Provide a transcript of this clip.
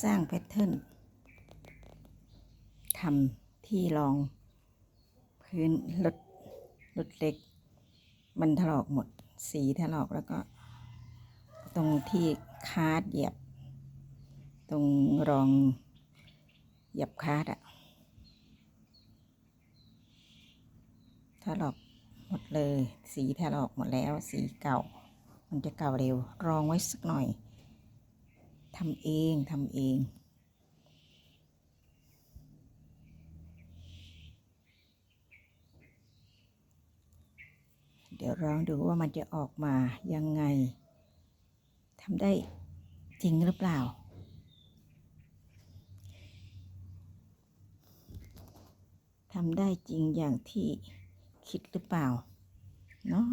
สร้างแพทเทิร์นทำที่รองพื้นรถรถเล็ก มันถลอกหมดสีถลอกแล้วก็ ตรงที่คาดเหยียบ ตรงรองเหยียบคาดอะถลอกหมดเลย สีถลอกหมดแล้ว สีเก่า มันจะเก่าเร็ว รองไว้สักหน่อยำเองทำเองเดี๋ยวลองดูว่ามันจะออกมายังไงทำได้จริงหรือเปล่า ทำได้จริงอย่างที่คิดหรือเปล่าเนาะ